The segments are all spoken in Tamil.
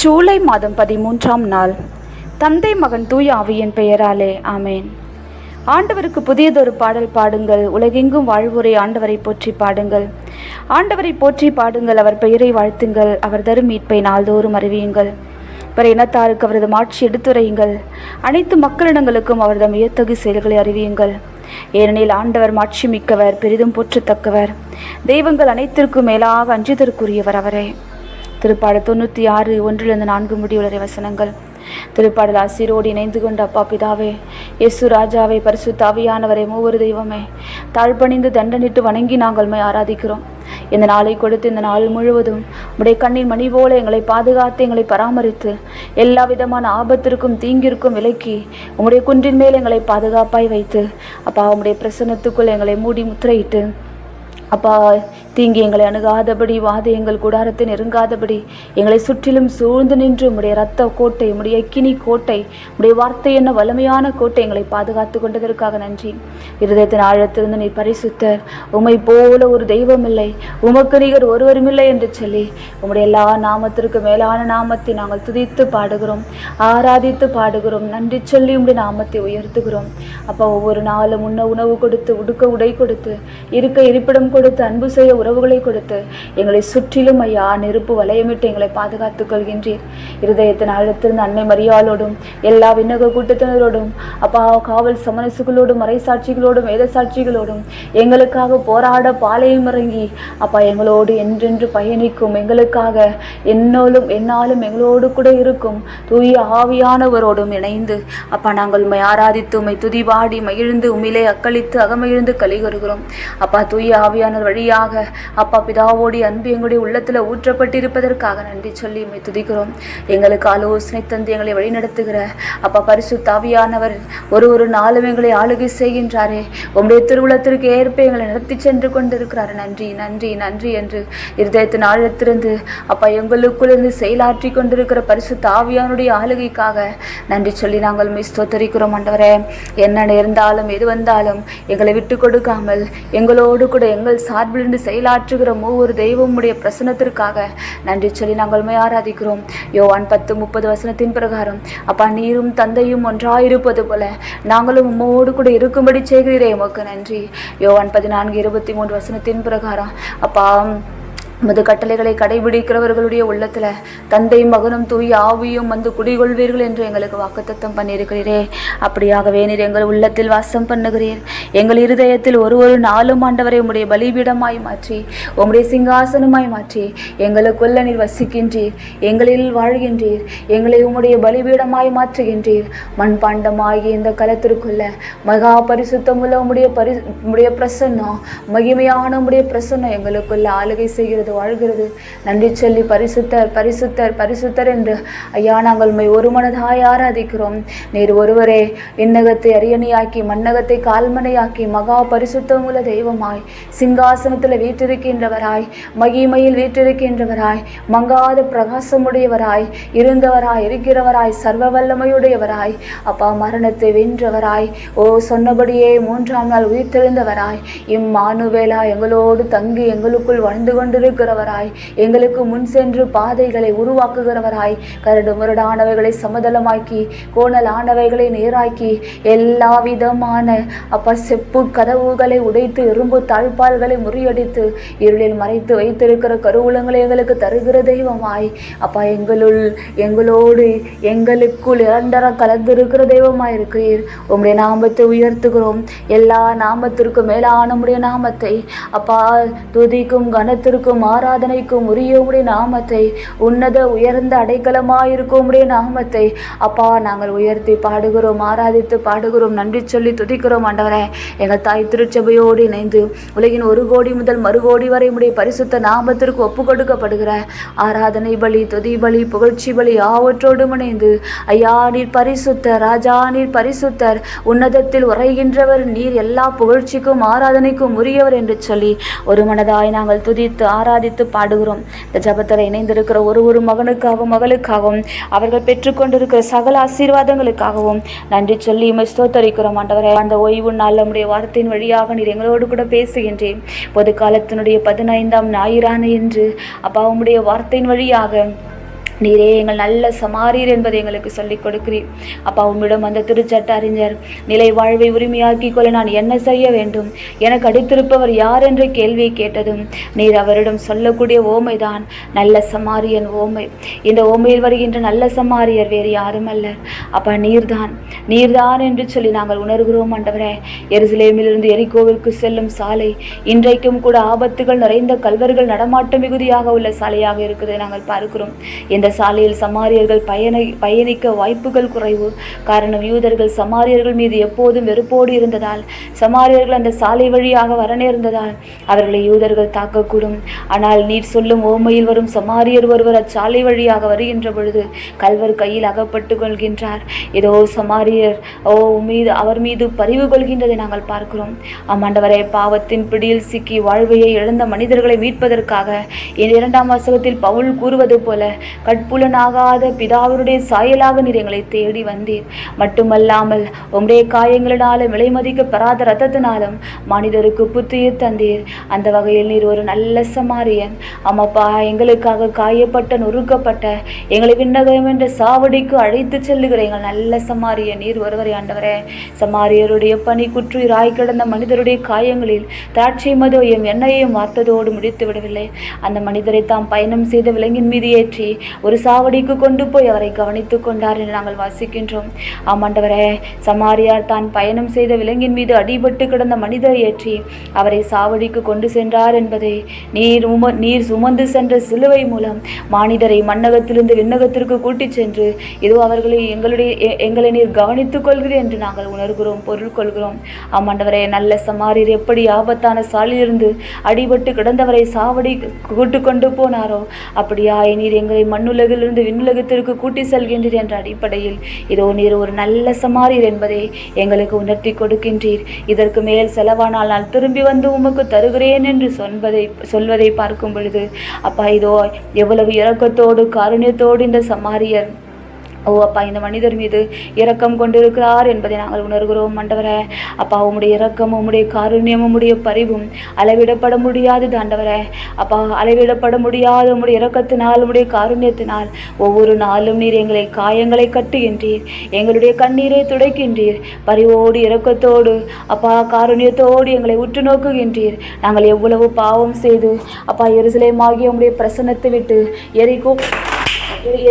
ஜூலை மாதம் பதிமூன்றாம் நாள். தந்தை மகன் தூய ஆவியின் பெயராலே ஆமேன். ஆண்டவருக்கு புதியதொரு பாடல் பாடுங்கள். உலகெங்கும் வாழ்வோரை ஆண்டவரை போற்றி பாடுங்கள். ஆண்டவரை போற்றி பாடுங்கள் அவர் பெயரை வாழ்த்துங்கள். அவர் தரும் மீட்பை நாள்தோறும் அறிவியுங்கள். பிற இனத்தாருக்கு அவரது மாட்சி எடுத்துரையுங்கள். அனைத்து மக்களிடங்களுக்கும் அவரது வியத்தகு செயல்களை அறிவியுங்கள். ஏனெனில் ஆண்டவர் மாட்சி மிக்கவர் பெரிதும் போற்றத்தக்கவர். தெய்வங்கள் அனைத்திற்கும் மேலாக அஞ்சுதற்குரியவர் அவரே. திருப்பாடல் தொண்ணூற்றி ஆறு ஒன்றிலிருந்து நான்கு முடிவுள்ள வசனங்கள். திருப்பாடல் ஆசிரோடு இணைந்து கொண்ட அப்பா பிதாவே யேசு ராஜாவை பரிசுத்தாவியானவரை மூவரு தெய்வமே தாழ்பணிந்து தண்டனிட்டு வணங்கி நாங்கள் ஆராதிக்கிறோம். இந்த நாளை கொடுத்து இந்த நாள் முழுவதும் உடைய கண்ணின் மணி போல எங்களை பாதுகாத்து எங்களை பராமரித்து எல்லா விதமான ஆபத்திற்கும் தீங்கிற்கும் விலக்கி உங்களுடைய குன்றின் மேல் எங்களை பாதுகாப்பாய் வைத்து அப்பா உங்களுடைய பிரசன்னத்துக்குள் எங்களை மூடி முத்திரையிட்டு அப்பா தீங்கு எங்களை அணுகாதபடி வாதை எங்கள் கூடாரத்தை நெருங்காதபடி எங்களை சுற்றிலும் சூழ்ந்து நின்று உடைய ரத்த கோட்டை உடைய கினி கோட்டை உடைய வார்த்தை என்ன வலிமையான கோட்டை எங்களை பாதுகாத்து கொண்டதற்காக நன்றி. இருதயத்தின் ஆழத்திலிருந்து நீ பரிசுத்தர். உமை போல ஒரு தெய்வம் இல்லை. உமக்கு நிகர் ஒருவருமில்லை என்று சொல்லி உம்முடைய எல்லா நாமத்திற்கு மேலான நாமத்தை நாங்கள் துதித்து பாடுகிறோம். ஆராதித்து பாடுகிறோம். நன்றி சொல்லி உடைய நாமத்தை உயர்த்துகிறோம். அப்போ ஒவ்வொரு நாளும் உண்ண உணவு கொடுத்து உடுக்க உடை கொடுத்து இருக்க இருப்பிடம் கொடுத்து அன்பு செய்ய உறவுகளை கொடுத்து எங்களை சுற்றிலும் ஐயா நெருப்பு வளையமிட்டு எங்களை பாதுகாத்துக் கொள்கின்றீர். இருதயத்தின் அழுத்திருந்த அன்னை மரியாளோடும் எல்லா விண்ணக கூட்டத்தினரோடும் அப்பா காவல் சமரசுகளோடும் மறைசாட்சிகளோடும் வேத சாட்சிகளோடும் எங்களுக்காக போராட பாளையம் இறங்கி அப்பா எங்களோடு என்றென்று பயணிக்கும் எங்களுக்காக என்னோலும் என்னாலும் எங்களோடு கூட இருக்கும் தூய ஆவியானவரோடும் இணைந்து அப்பா நாங்கள் உண்மை ஆராதித்து உண்மை துதிபாடி மகிழ்ந்து உமிழை அக்களித்து அகமகிழ்ந்து கலிகருகிறோம். அப்பா தூய ஆவியானவர் வழியாக அப்பா பிதாவோடைய அன்பு எங்களுடைய உள்ளத்தில் ஊற்றப்பட்டிருப்பதற்காக நன்றி சொல்லி உண்மை துதிக்கிறோம். எங்களுக்கு ஆலோசனை தந்து எங்களை வழிநடத்துகிற அப்பா பரிசு தாவியானவர் ஒரு ஒரு நாளும் எங்களை ஆளுகை செய்கின்றாரே. உங்களுடைய திருவுளத்திற்கு ஏற்ப எங்களை நடத்தி சென்று கொண்டிருக்கிறார். நன்றி நன்றி நன்றி என்று இருதயத்தின் ஆழத்திலிருந்து அப்பா எங்களுக்குள்ளிருந்து செயலாற்றி கொண்டிருக்கிற பரிசு தாவியானுடைய ஆளுகைக்காக நன்றி சொல்லி நாங்கள் உம்மை ஸ்தோத்தரிக்கிறோம் ஆண்டவரே. என்ன நேர்ந்தாலும் எது வந்தாலும் எங்களை விட்டு கொடுக்காமல் எங்களோடு கூட எங்கள் சார்பிலிருந்து செயலாற்றுகிற ஒரு தெய்வமுடைய பிரசனத்திற்காக நன்றி சொல்லி நாங்கள் ஆராதிக்கிறோம். யோவான் பத்து முப்பது வசனத்தின் பிரகாரம் அப்பா நீரும் தந்தையும் ஒன்றாயிருப்பது போல நாங்களும் உம்மோடு கூட இருக்கும்படி செய்கிறீரே உமக்கு நன்றி. யோவான் பதினான்கு இருபத்தி மூன்று வசனத்தின் பிரகாரம் அப்பா உமது கட்டளைகளை கடைபிடிக்கிறவர்களுடைய உள்ளத்துல தந்தை மகனும் தூய் ஆவியும் வந்து குடிகொள்வீர்கள் என்று எங்களுக்கு வாக்குத்தத்தம் பண்ணியிருக்கிறீரே. அப்படியாகவே நீர் எங்கள் உள்ளத்தில் வாசம் பண்ணுகிறீர். எங்கள் இருதயத்தில் ஒரு ஒரு நாளும் ஆண்டவரை உம்முடைய பலிபீடமாய் மாற்றி உம்முடைய சிங்காசனமாய் மாற்றி எங்களுக்குள்ள நீர் வசிக்கின்றீர். எங்களில் வாழ்கின்றீர். எங்களை உம்முடைய பலிபீடமாய் மாற்றுகின்றீர். மண்பாண்டமாகி இந்த களத்திற்குள்ள மகா பரிசுத்தமுள்ள உம்முடைய பரி உம்முடைய பிரசன்னம் மகிமையான உம்முடைய பிரசன்னம் எங்களுக்குள்ள ஆளுகை செய்கிறது. வாழ்கிறது. நன்றி சொல்லி பரிசுத்தர் பரிசுத்தர் பரிசுத்தர் என்று. ஐயா நாங்கள் உண்மை ஒரு மனதாய் ஆராதிக்கிறோம். நீர் ஒருவரே விண்ணகத்தை அரியணையாக்கி மன்னகத்தை கால்மனையாக்கி மகா பரிசுத்தமுள்ள தெய்வமாய் சிங்காசனத்தில் வீற்றிருக்கின்றவராய் மகிமையில் வீற்றிருக்கின்றவராய் மங்காத பிரகாசமுடையவராய் இருந்தவராய் இருக்கிறவராய் சர்வ வல்லமையுடையவராய் அப்பா மரணத்தை வென்றவராய் ஓ சொன்னபடியே மூன்றாம் நாள் உயிர்த்தெழுந்தவராய் இம்மானுவேலா எங்களோடு தங்கி எங்களுக்குள் வாழ்ந்து கொண்டிருக்கிறவராய் எங்களுக்கு முன் சென்று பாதைகளை உருவாக்குகிறவராய் கரடு முரடானவைகளை சமதளமாக்கி கோணலானவைகளை நேராக்கி எல்லா விதமான அப்பா செப்பு கதவுகளை உடைத்து இரும்பு தாழ்பால்களை முறியடித்து இருளில் மறைத்து வைத்திருக்கிற கருவூலங்களை எங்களுக்கு தருகிற தெய்வமாய் அப்பா எங்களுள் எங்களோடு எங்களுக்குள் இரண்டர கலந்திருக்கிற தெய்வமாய் இருக்கிறீர் உம்முடைய நாமத்தை உயர்த்துகிறோம். எல்லா நாமத்திற்கும் மேலான உம்முடைய நாமத்தை அப்பா துதிக்கும் கனத்திற்கும் ஆராதனைக்கும் உரிய உடைய நாமத்தை உன்னத உயர்ந்த அடைக்கலமாயிருக்கும் உடைய நாமத்தை. அப்பா நாங்கள் உயர்த்தி பாடுகிறோம் ஆராதித்து பாடுகிறோம் நன்றி சொல்லி துதிக்கிறோம் ஆண்டவரே. எங்கள் தாய் திருச்சபையோடு இணைந்து உலகின் ஒரு கோடி முதல் மறு கோடி வரை உடைய பரிசுத்த நாமத்திற்கு ஒப்பு கொடுக்கப்படுகிற ஆராதனை பலி துதி பலி புகழ்ச்சி பலி ஆவற்றோடு இணைந்து ஐயா நீர் பரிசுத்தர் ராஜா நீர் பரிசுத்தர். உன்னதத்தில் உரைகின்றவர் நீர் எல்லா புகழ்ச்சிக்கும் ஆராதனைக்கும் உரியவர் என்று சொல்லி ஒரு மனதாய் நாங்கள் துதித்து ஆராதித்து பாடுகிறோம். இந்த ஜபத்தில் இணைந்திருக்கிற ஒரு ஒரு மகனுக்காகவும் மகளுக்காகவும் அவர்கள் பெற்றுக்கொண்டிருக்கிற சகல ஆசீர்வாதங்களுக்காகவும் நன்றி சொல்லி உம்மை ஸ்தோத்தரிக்கிறோம். ஆண்டவரே அந்த ஓய்வு நாள் நம்முடைய வார்த்தையின் வழியாக நீர் எங்களோடு கூட பேசுகின்றேன். பொது காலத்தினுடைய பதினைந்தாம் ஞாயிறான என்று அப்பா உம்முடைய வார்த்தையின் வழியாக நீரே எங்கள் நல்ல சமாரியர் என்பதை எங்களுக்கு சொல்லிக் கொடுக்கிறீர். அப்பா உம்மிடம் அந்த திருச்சட்ட அறிஞர் நிலை வாழ்வை உரிமையாக்கி கொள்ள நான் என்ன செய்ய வேண்டும்? எனக்கு அடித்திருப்பவர் யார் என்ற கேள்வியை கேட்டதும் நீர் அவரிடம் சொல்லக்கூடிய ஓமைதான் நல்ல சமாரியன் ஓமை. இந்த ஓமையில் வருகின்ற நல்ல சமாரியர் வேறு யாரும் அல்ல அப்பா நீர்தான் நீர்தான் என்று சொல்லி நாங்கள் உணர்கிறோம் ஆண்டவரே. எருசலேமிலிருந்து எரிகோவிற்கு செல்லும் சாலை இன்றைக்கும் கூட ஆபத்துகள் நிறைந்த கல்வர்கள் நடமாட்டம் மிகுதியாக உள்ள சாலையாக இருக்கிறது நாங்கள் பார்க்கிறோம். இந்த சாலையில் சமாரியர்கள் பயணி பயணிக்க வாய்ப்புகள் குறைவு. காரணம் யூதர்கள் சமாரியர்கள் மீது எப்போதும் வெறுப்போடு இருந்ததால் சமாரியர்கள் அந்த சாலை வழியாக வர நேர்ந்ததால் அவர்களை யூதர்கள் தாக்கக்கூடும். ஆனால் நீர் சொல்லும் ஓமையில் வரும் சமாரியர் ஒருவர் அச்சாலை வழியாக வருகின்ற பொழுது கல்வர் கையில் அகப்பட்டு கொள்கின்றார். ஏதோ சமாரியர் ஓ மீது அவர் மீது பறிவு கொள்கின்றதை நாங்கள் பார்க்கிறோம். ஆமாண்டவரே பாவத்தின் பிடியில் சிக்கி வாழ்வையை இழந்த மனிதர்களை மீட்பதற்காக இரண்டாம் வாசகத்தில் பவுல் கூறுவது போல கட் நட்புலனாகாத பிதாவருடைய சாயலாக நீர் எங்களை தேடி வந்தீர். மட்டுமல்லாமல் உம்முடைய காயங்களினாலும் விலை மதிக்கப்பெறாத ரத்தத்தினாலும் மனிதருக்கு புத்துயிர் தந்தீர். அந்த வகையில் நீர் ஒரு நல்ல சமாரியன். அம்மாப்பா எங்களுக்காக காயப்பட்ட நொறுக்கப்பட்ட எங்களை விண்ணகம் என்ற சாவடிக்கு அழைத்து செல்லுகிற எங்கள் நல்ல சமாரியன் நீர் ஒருவரை ஆண்டவரே. சமாரியருடைய பணி குற்றுயிராய் கிடந்த மனிதருடைய காயங்களில் திராட்சை மதுவையும் எண்ணெயையும் வார்த்ததோடு முடித்து விடவில்லை அந்த மனிதரை தாம் பயணம் செய்த விலங்கின் மீது ஏற்றி ஒரு சாவடிக்கு கொண்டு போய் அவரை கவனித்து கொண்டார் என்று நாங்கள் வாசிக்கின்றோம். ஆமாண்டவரே சமாரியார் தான் பயணம் செய்த விலங்கின் மீது அடிபட்டு கிடந்த மனிதரை ஏற்றி அவரை சாவடிக்கு கொண்டு சென்றார் என்பதை நீர் உம நீர் சுமந்து சென்ற சிலுவை மூலம் மானிடரை மன்னகத்திலிருந்து விண்ணகத்திற்கு கூட்டிச் சென்று இதோ அவர்களை எங்களுடைய எங்களை நீர் கவனித்துக் கொள்கிறேன் என்று நாங்கள் உணர்கிறோம் பொருள் கொள்கிறோம். ஆமாண்டவரே நல்ல சமாரியர் எப்படி ஆபத்தான சாலிலிருந்து அடிபட்டு கிடந்தவரை சாவடி கூட்டு கொண்டு போனாரோ அப்படியா நீர் எங்களை மண்ணுலகிலிருந்து விண்ணுலகத்திற்கு கூட்டி செல்கின்றீர் என்ற அடிப்படையில் இதோ நீர் ஒரு நல்ல சமாரியர் என்பதை எங்களுக்கு உணர்த்தி கொடுக்கின்றீர். இதற்கு மேல் செலவானால் நான் திரும்பி வந்து உமக்கு தருகிறேன் என்று சொல்வதை சொல்வதை பார்க்கும் பொழுது அப்பா இதோ எவ்வளவு இரக்கத்தோடு காருண்யத்தோடு இந்த சமாரியர் ஓ அப்பா இந்த மனிதர் மீது இரக்கம் கொண்டிருக்கிறார் என்பதை நாங்கள் உணர்கிறோம் ஆண்டவரே. அப்பா உம்முடைய இரக்கம் உம்முடைய காருண்யம் உம்முடைய பரிவும் அளவிடப்பட முடியாது தாண்டவரே அப்பா அளவிடப்பட முடியாத உம்முடைய இரக்கத்தினால் உம்முடைய காருண்யத்தினால் ஒவ்வொரு நாளும் நீர் எங்களை காயங்களை கட்டுகின்றீர் எங்களுடைய கண்ணீரை துடைக்கின்றீர் பரிவோடு இரக்கத்தோடு அப்பா காருண்யத்தோடு எங்களை உற்று நோக்குகின்றீர். நாங்கள் எவ்வளவு பாவம் செய்து அப்பா எருசலேமாகிய உம்முடைய பிரசன்னத்தை விட்டு எரிகோ எரி-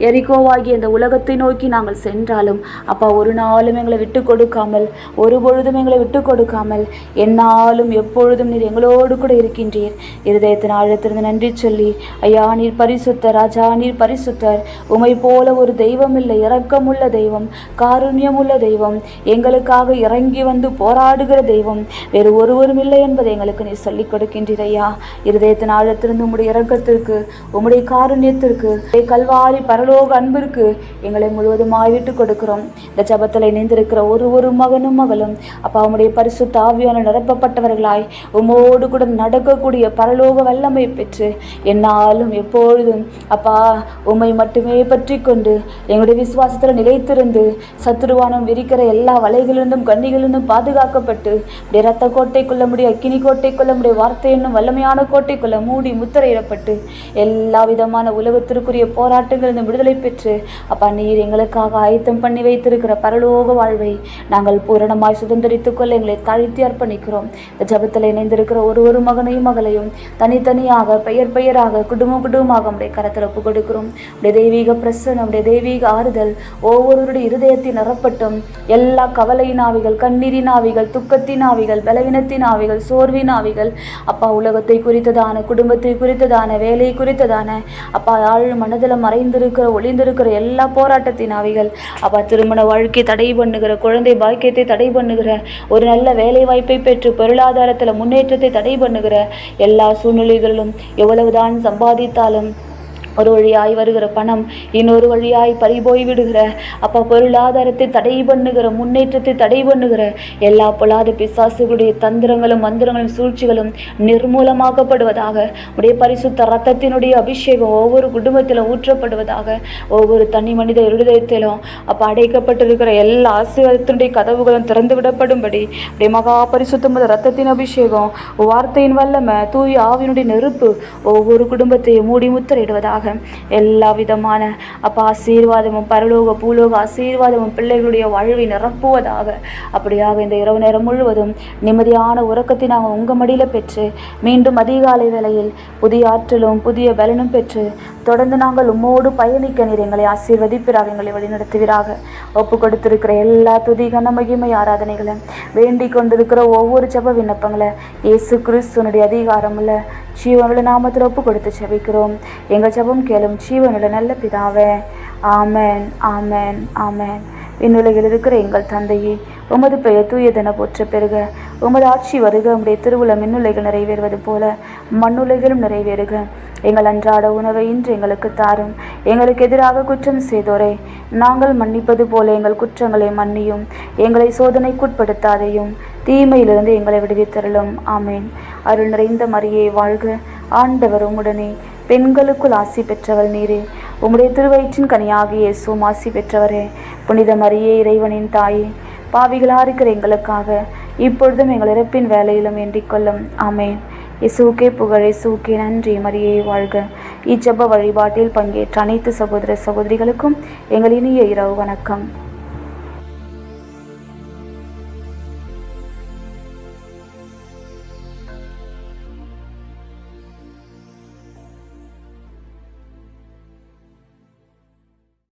எரிகோவாகிய இந்த உலகத்தை நோக்கி நாங்கள் சென்றாலும் அப்பா ஒரு நாளும் எங்களை விட்டு கொடுக்காமல் ஒரு பொழுதும் எங்களை விட்டு கொடுக்காமல் என்னாலும் எப்பொழுதும் நீர் எங்களோடு கூட இருக்கின்றீர். இருதயத்தின் ஆழத்திலிருந்து நன்றி சொல்லி ஐயா நீர் பரிசுத்தர் ராஜா நீர் பரிசுத்தர். உமை போல ஒரு தெய்வம் இல்லை இரக்கமுள்ள தெய்வம் காருண்யமுள்ள தெய்வம் எங்களுக்காக இறங்கி வந்து போராடுகிற தெய்வம். வேறு ஒருவரும் இல்லை என்பதை எங்களுக்கு நீர் சொல்லிக் கொடுக்கின்றீர் ஐயா. இருதயத்தின் ஆழத்திலிருந்து உம்முடைய இரக்கத்திற்கு உம்முடைய காருண்யத்திற்கு கல்வாரி கல்வாரி பரலோக அன்பிற்கு எங்களை முழுவதுமாய் விட்டு கொடுக்கிறோம். இந்த ஜபத்தில் இணைந்திருக்கிற ஒரு ஒரு மகனும் மகளும் அப்பா உம்முடைய பரிசு தாவியான நிரப்பப்பட்டவர்களாய் உம்மோடு கூட நடக்கக்கூடிய பரலோக வல்லமை பெற்று என்னாலும் எப்பொழுதும் அப்பா உம்மை மட்டுமே பற்றி கொண்டு எங்களுடைய விசுவாசத்தில் நிலைத்திருந்து சத்துருவானம் விரிக்கிற எல்லா வலைகளிலிருந்தும் கண்ணிகளிலிருந்தும் பாதுகாக்கப்பட்டு உடைய ரத்த கோட்டைக்குள்ள முடிய அக்கினி கோட்டைக்குள்ள முடிய வார்த்தை என்னும் வல்லமையான கோட்டைக்குள்ள மூடி முத்திரையிடப்பட்டு எல்லா விதமான உலகத்திற்குரிய போராட்டங்களிலிருந்து விடுதலை பெற்று அப்பா நீர் எங்களுக்காக ஆயத்தம் பண்ணி வைத்திருக்கிற பரலோக வாழ்வை நாங்கள் பூரணமாய் சுதந்திரித்துக் கொள்ள எங்களை தாழ்த்தி அர்ப்பணிக்கிறோம். இந்த ஜபத்தில் இணைந்திருக்கிற ஒரு ஒரு மகனையும் மகளையும் தனித்தனியாக பெயர் பெயராக குடும்பம் குடும்பமாக உடைய கரத்தில் ஒப்பு கொடுக்கிறோம் உடைய தெய்வீக பிரசன் நம்முடைய தெய்வீக ஆறுதல் ஒவ்வொருவருடைய இருதயத்தின் நிரப்பட்டும். எல்லா கவலையின் ஆவிகள் கண்ணீரின் ஆவிகள் துக்கத்தின் ஆவிகள் பலவீனத்தின் ஆவிகள் சோர்வின் ஆவிகள் அப்பா உலகத்தை குறித்ததான குடும்பத்தை குறித்ததான வேலை குறித்ததான அப்பா ஆழ் மனதில் மறைந்திருக்கிற ஒளிந்திருக்கிற எல்லா போராட்டத்தின் ஆவிகள். அப்பா திருமண வாழ்க்கை தடை பண்ணுகிற குழந்தை பாக்கியத்தை தடை பண்ணுகிற ஒரு நல்ல வேலை வாய்ப்பை பெற்று பொருளாதாரத்தில் முன்னேற்றத்தை தடை பண்ணுகிற எல்லா சூழ்நிலைகளிலும் எவ்வளவுதான் சம்பாதித்தாலும் ஒரு வழியாய் வருகிற பணம் இன்னொரு வழியாய் பறிபோய் விடுகிற. அப்போ பொருளாதாரத்தை தடை பண்ணுகிற முன்னேற்றத்தை தடை பண்ணுகிற எல்லா பொல்லாத பிசாசுகளுடைய தந்திரங்களும் மந்திரங்களும் சூழ்ச்சிகளும் நிர்மூலமாக்கப்படுவதாக உடைய பரிசுத்த ரத்தத்தினுடைய அபிஷேகம் ஒவ்வொரு குடும்பத்திலும் ஊற்றப்படுவதாக ஒவ்வொரு தனி மனித இருதயத்திலும் அப்போ அடைக்கப்பட்டிருக்கிற எல்லா ஆசீர்வாதத்தினுடைய கதவுகளும் திறந்து விடப்படும்படி உடைய மகா பரிசுத்தம் ரத்தத்தின் அபிஷேகம் வார்த்தையின் வல்லமை தூய் ஆவினுடைய நெருப்பு ஒவ்வொரு குடும்பத்தையும் மூடி முத்திரையிடுவதாக எல்லா விதமான அப்பா ஆசீர்வாதமும் பரலோக பூலோக ஆசீர்வாதமும் பிள்ளைகளுடைய வாழ்வை நிரப்புவதாக. அப்படியாக இந்த இரவு நேரம் முழுவதும் நிம்மதியான உறக்கத்தை நாங்கள் உங்கள் மடியில் பெற்று மீண்டும் அதிகாலை வேளையில் புதிய ஆற்றலும் புதிய பலனும் பெற்று தொடர்ந்து நாங்கள் உம்மோடு பயணிக்க நீர் எங்களை ஆசீர்வதிப்பிறாக எங்களை வழிநடத்துவீராக. ஒப்பு கொடுத்திருக்கிற எல்லா துதி கன மகிமை ஆராதனைகளை வேண்டிக் கொண்டிருக்கிற ஒவ்வொரு ஜப விண்ணப்பங்களை இயேசு கிறிஸ்துனுடைய அதிகாரமுள்ள ஜீவனுள்ள நாமத்தில் ஒப்பு கொடுத்து ஜெபிக்கிறோம். எங்கள் ஜபம் கேளும் ஜீவனுள்ள நல்ல பிதாவே. ஆமேன் ஆமேன் ஆமேன். விண்ணுலகில் இருக்கிற எங்கள் தந்தையே உமது பெயர் தூயதென போற்ற பெறுக. உமது ஆட்சி வருக உம்முடைய திருவுள மின்னுலைகள் நிறைவேறுவது போல மண்ணுலைகளும் நிறைவேறுக. எங்கள் அன்றாட உணவை இன்று எங்களுக்கு தாரும். எங்களுக்கு எதிராக குற்றம் செய்தோரை. நாங்கள் மன்னிப்பது போல எங்கள் குற்றங்களை மன்னியும். எங்களை சோதனைக்குட்படுத்தாதையும். தீமையிலிருந்து எங்களை விடுவித்தருளும். ஆமேன். அருள் நிறைந்த மரியே வாழ்க. ஆண்டவர் உம்முடனே. பெண்களுக்குள் ஆசி பெற்றவள் நீரே. உம்முடைய திருவயிற்றின் கனியாகிய இயேசுவும் ஆசி பெற்றவரே. புனித மரியே இறைவனின் தாயே பாவிகளா இருக்கிற எங்களுக்காக இப்பொழுதும் எங்கள் இறப்பின் வேலையிலும் வேண்டிக்கொள்ளும் ஆமேன். இசுவுக்கே புகழே இயேசுவுக்கே நன்றி. மரியே வாழ்க. இச்செப வழிபாட்டில் பங்கேற்ற அனைத்து சகோதர சகோதரிகளுக்கும் எங்கள் இனிய இரவு வணக்கம்.